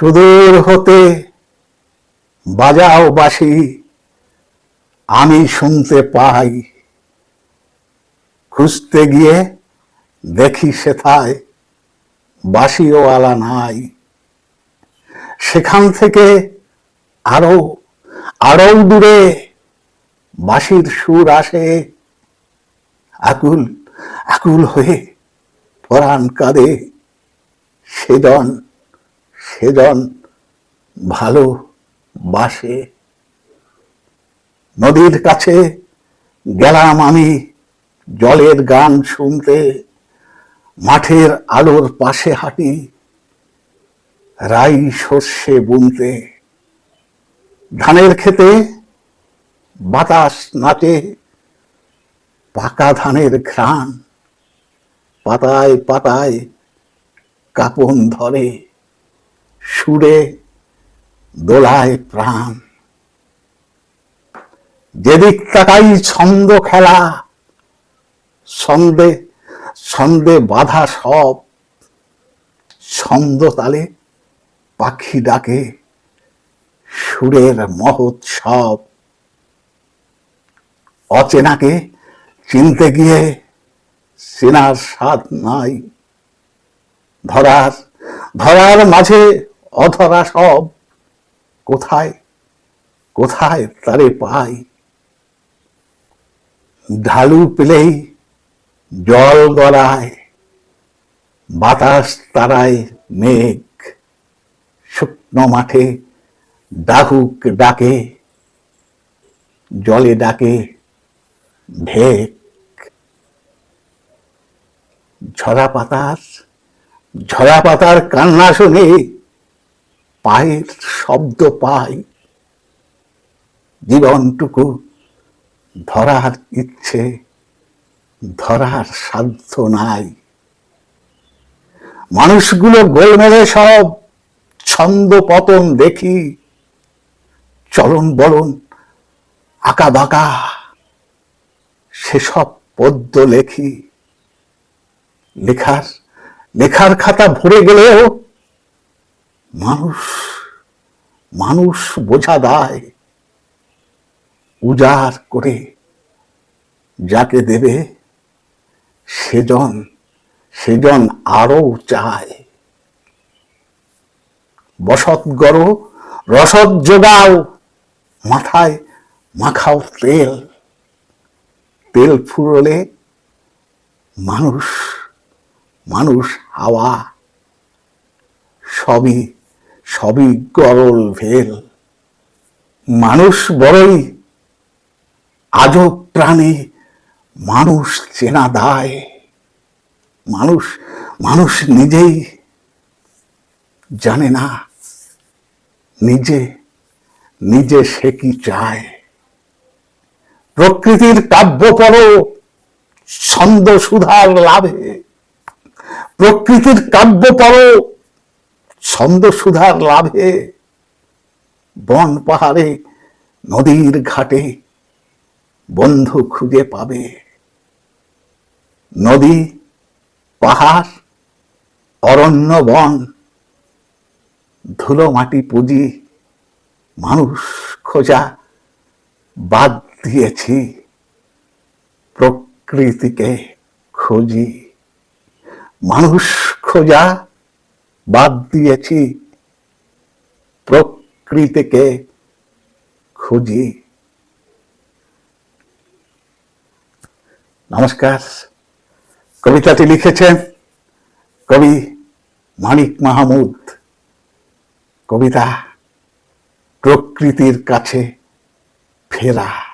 সুদূর হতে বাজাও বাসি, আমি শুনতে পাই। খুঁজতে গিয়ে দেখি সেথায় বাসিওয়ালা নাই। সেখান থেকে আরও আরও দূরে বাঁশির সুর আসে। আকুল আকুল হয়ে পরাণ কাঁদে সেজন। সেজন ভালো বাসে, নদীর কাছে গেলাম আমি জলের গান শুনতে, মাঠের আলোর পাশে হাঁটি, রাই শস্যে বুনতে। ধানের খেতে বাতাস নাচে, পাকা ধানের ঘ্রাণ পাতায় পাতায় কাপন ধরে। সুরে দোলায় প্রাণ। যেদিক তাকাই ছন্দ খেলা, ছন্দে ছন্দে বাধা সব, ছন্দ তালে পাখি ডাকে সুরের মহোৎসব। অচেনাকে চিনতে গিয়ে চেনার স্বাদ নাই। ধরার ধরার মাঝে অধরা সব কোথায়? কোথায় তারে পাই? ঢালু পেলেই জল গড়ায়, বাতাস তারায় মেঘ, শুকনো মাঠে ডাকুক ডাকে, জলে ডাকে ঢেক। ঝরা পাতার ঝরা পাতার কান্না শুনে পায়ের শব্দ পাই। জীবনটুকু ধরার ইচ্ছে, ধরার সাধ্য নাই। মানুষগুলো গোলমেলে সব, ছন্দ পতন দেখি, চলন বলন, আঁকা বাঁকা, সেসব পদ্য লেখি। লেখার লেখার খাতা ভরে গেলেও মানুষ মানুষ বোঝা দায়। উজাড় করে যাকে দেবে, সেজন সেজন আরও চায়। বসত গড় রসদ যোগাও মাথায় মাখাও তেল। তেল ফুরলে মানুষ মানুষ হাওয়া, সবই সবই গরল ভেল। মানুষ বড়ই আজব প্রাণী মানুষ চেনা দায়। মানুষ মানুষ নিজেই জানে না নিজে নিজে সে কি চায়। প্রকৃতির কাব্য পড়ো, ছন্দ সুধার লাভে। প্রকৃতির কাব্য পড়ো ছন্দ সুধার লাভে, বন পাহাড়ে, নদীর ঘাটে বন্ধু খুঁজে পাবে। নদী, পাহাড়, অরণ্য, বন, ধুলো মাটি পুঁজি, মানুষ খোঁজা বাদ দিয়েছি। প্রকৃতিকে খুঁজি, মানুষ খোঁজা বাদ দিয়েছি। প্রকৃতিকে খুঁজি। নমস্কার। কবিতাটি লিখেছেন কবি মানিক মাহমুদ। কবিতা প্রকৃতির কাছে ফেরা।